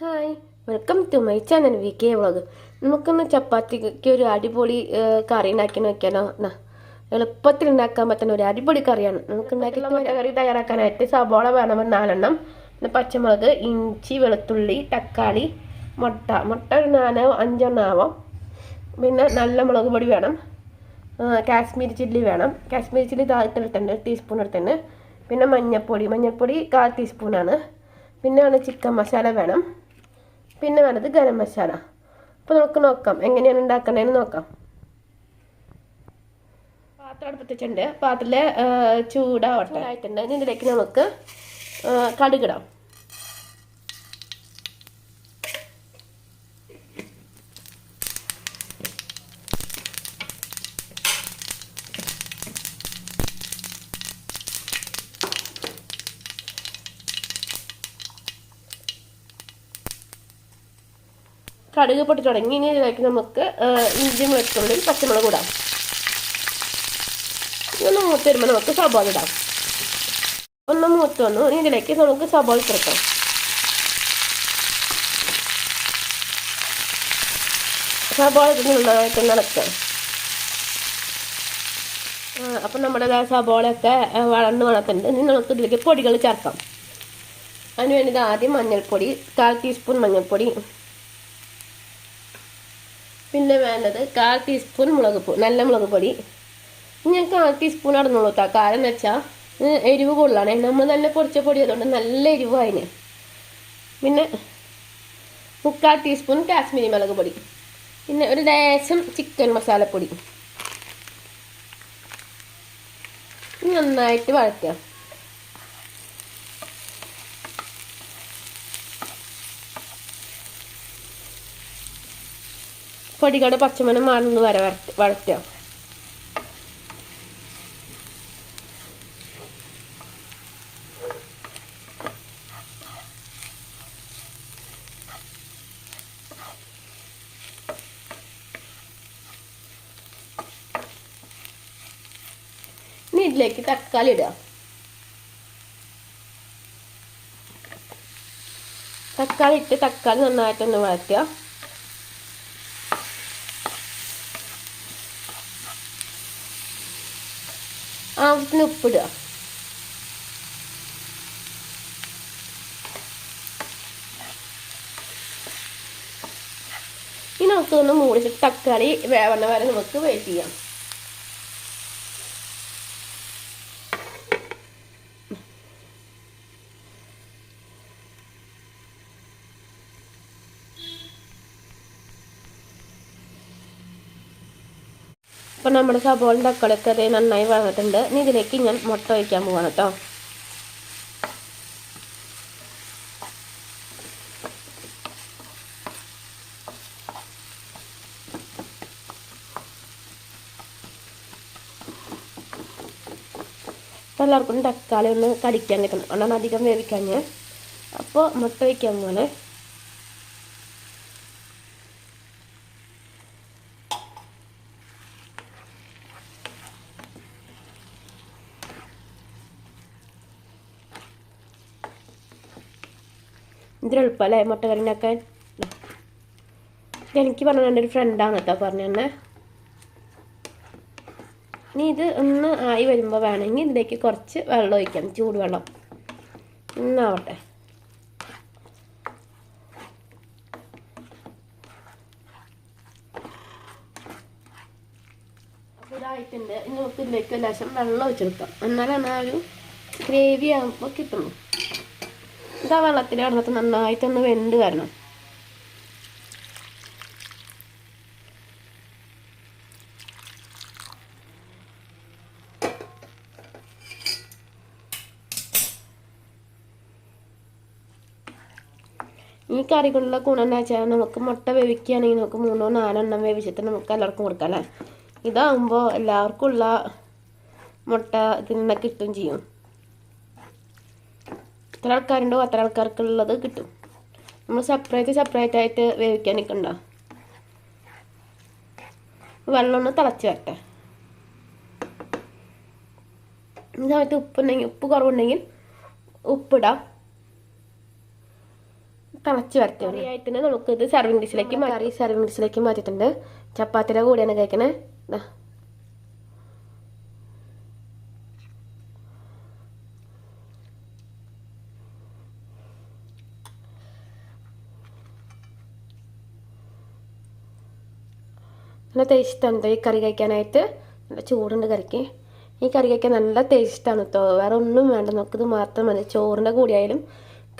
Hi welcome to my channel V K vlog നമുക്കൊന്ന് ചപ്പാത്തിക്ക് ഒരു അടിപൊളി കറി ഉണ്ടാക്കി നോക്കിയാലോ? എന്നാ എളുപ്പത്തിൽ ഉണ്ടാക്കാൻ പറ്റുന്ന ഒരു അടിപൊളി കറിയാണ്. നമുക്ക് ഉണ്ടാക്കി കറി തയ്യാറാക്കാനായിട്ട് സബോള വേണം നാലെണ്ണം. പിന്നെ പച്ചമുളക് ഇഞ്ചി വെളുത്തുള്ളി തക്കാളി മുട്ട. മുട്ട ഒരു നാലോ അഞ്ചെണ്ണം ആവാം. പിന്നെ നല്ല മുളക് പൊടി വേണം. കാശ്മീർ കാശ്മീരി ചില്ലി വേണം. കാശ്മീരി ചില്ലി താഴത്തെടുത്തുണ്ട് ടീസ്പൂൺ എടുത്തുണ്ട് പിന്നെ മഞ്ഞൾപ്പൊടി. മഞ്ഞൾപ്പൊടി കാൽ ടീസ്പൂണാണ് പിന്നെ ആണ് ചിക്കൻ മസാല വേണം. പിന്നെ വേണ്ടത് ഗരം മസാല. അപ്പോൾ നമുക്ക് നോക്കാം എങ്ങനെയാണ് ഉണ്ടാക്കണേന്ന് നോക്കാം. പാത്രം അടുപ്പത്തിട്ടുണ്ട് പാത്രത്തിൽ ചൂടാവട്ടെ. ആയിട്ടുണ്ട് ഇതിലേക്ക് നമുക്ക് കടുകിടാം കടുക് പൊട്ടി തുടങ്ങി. ഇനി ഇതിലേക്ക് നമുക്ക് ഇഞ്ചിയും വെളുത്തുള്ളി പച്ചമുളക് ഇടാം. ഒന്ന് മൂത്ത് വരുമ്പോൾ നമുക്ക് സബോള ഇടാം. ഒന്ന് മൂത്ത് വന്നു. ഇനി ഇതിലേക്ക് നമുക്ക് സബോള ചേർക്കാം. സബോള നന്നായിട്ട് നടക്കുക അപ്പം നമ്മുടെ സബോളയൊക്കെ വളർന്ന് വളർത്തുന്നുണ്ട് ഇനി നമുക്ക് ഇതിലേക്ക് പൊടികൾ ചേർക്കാം. അതിന് ആദ്യം മഞ്ഞൾപ്പൊടി കാൽ ടീസ്പൂൺ മഞ്ഞൾപ്പൊടി പിന്നെ വേണ്ടത് കാൽ ടീസ്പൂൺ മുളക് പൊടി നല്ല മുളക് പൊടി. ഞാൻ കാൽ ടീസ്പൂൺ അടന്നുള്ളൂ കേട്ടോ എന്ന് വെച്ചാൽ എരിവ് കൊള്ളാണേ നമ്മൾ നല്ല പൊടിച്ച പൊടി അതുകൊണ്ട് നല്ല എരിവ് പിന്നെ മുക്കാൽ ടീസ്പൂൺ കാശ്മീരി മുളക് പൊടി. പിന്നെ ഒരു ലേശം ചിക്കൻ മസാലപ്പൊടി. നന്നായിട്ട് വഴറ്റുക പൊടികളുടെ പച്ചമണം മാറുന്ന വരെ വഴറ്റുക ഇനി ഇതിലേക്ക് തക്കാളി ഇടുക. തക്കാളി ഇട്ട് തക്കാളി നന്നായിട്ടൊന്ന് വഴറ്റുക ആവശ്യത്തിന് ഉപ്പിടുക. ഇനി നമുക്ക് ഒന്ന് മൂടിച്ചിട്ട് തക്കാളി വേവണ വരെ നമുക്ക് വെയിറ്റ് ചെയ്യാം. അപ്പം നമ്മൾ സബോളും തക്കാളിയൊക്കെ അതേ നന്നായി വന്നിട്ടുണ്ട്. ഇനി ഇതിലേക്ക് ഞാൻ മുട്ട വയ്ക്കാൻ പോവാണ് കേട്ടോ അപ്പോൾ എല്ലാവർക്കും തക്കാളി ഒന്ന് കടിക്കാൻ കിട്ടണം അതുകൊണ്ടാണ് അധികം വേവിക്കാൻ അപ്പോൾ മുട്ട വയ്ക്കാൻ പോലെ ഇതിന് എളുപ്പമല്ലേ മുട്ട കറി ഉണ്ടാക്കാൻ ഇതെനിക്ക് പറഞ്ഞ എന്റെ ഒരു ഫ്രണ്ടാണ് കേട്ടോ പറഞ്ഞു തന്നെ. ഇനി ഇത് ഒന്ന് ആയി വരുമ്പോൾ വേണമെങ്കിൽ ഇതിലേക്ക് കുറച്ച് വെള്ളം ഒഴിക്കാം. ചൂടുവെള്ളം. ഒന്നാവട്ടെ ഇതായിട്ടുണ്ട്. ഇനി നമുക്ക് ഇതിലേക്ക് ലേശം വെള്ളം ഒഴിച്ചെടുക്കാം. എന്നാലാണ് ആ ഒരു ഗ്രേവി ആകുമ്പോൾ കിട്ടുള്ളൂ ഇതാ വെള്ളത്തിൽ കിടന്നിട്ട് നന്നായിട്ടൊന്ന് വെന്ത് വരണം. ഈ കറി കൊണ്ടുള്ള ഗുണം എന്താ വെച്ചാൽ നമുക്ക് മുട്ട വേവിക്കുകയാണെങ്കിൽ നമുക്ക് മൂന്നോ നാലെണ്ണം വേവിച്ചിട്ട് നമുക്ക് എല്ലാവർക്കും കൊടുക്കാം അല്ലേ? ഇതാകുമ്പോൾ എല്ലാവർക്കും ഉള്ള മുട്ട ഇതിൽ കിട്ടും ചെയ്യും. എത്ര ആൾക്കാരുണ്ടോ അത്ര ആൾക്കാർക്കുള്ളത് കിട്ടും. നമ്മൾ സെപ്പറേറ്റ് സെപ്പറേറ്റ് ആയിട്ട് വേവിക്കാൻ നിൽക്കണ്ട വെള്ളം ഒന്ന് തിളച്ച് വരട്ടെ. ഈ സമയത്ത് ഉപ്പുണ്ടെങ്കിൽ ഉപ്പ് കുറവുണ്ടെങ്കിൽ ഉപ്പിടാം. തിളച്ച് വരട്ടെ. ആയിട്ട് തന്നെ നമുക്കിത് സെർവിംഗ് ഡിഷിലേക്ക് കറി സെർവിംഗ് ഡിഷിലേക്ക് മാറ്റിയിട്ടുണ്ട്. ചപ്പാത്തിയുടെ കൂടെയാണ് കഴിക്കണേ. നല്ല ടേസ്റ്റാണ് ഈ കറി കഴിക്കാനായിട്ട്. നല്ല ചൂടുണ്ട് കറിക്ക്. ഈ കറി കഴിക്കാൻ നല്ല ടേസ്റ്റാണ് കേട്ടോ വേറെ ഒന്നും വേണ്ട. നമുക്കിത് മാത്രം മതി. ചോറിന്റെ കൂടിയായാലും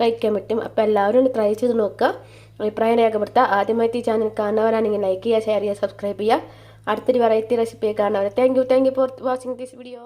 കഴിക്കാൻ പറ്റും. അപ്പോൾ എല്ലാവരും ഒന്ന് ട്രൈ ചെയ്ത് നോക്കുക. അഭിപ്രായം രേഖപ്പെടുത്തുക. ആദ്യമായിട്ട് ഈ ചാനൽ കാണുന്നവരാണെങ്കിൽ ലൈക്ക് ചെയ്യുക ഷെയർ ചെയ്യുക സബ്സ്ക്രൈബ് ചെയ്യുക. അടുത്തൊരു വെറൈറ്റി റെസിപ്പി കാണുന്നവരെ. Thank you thank you for watching this video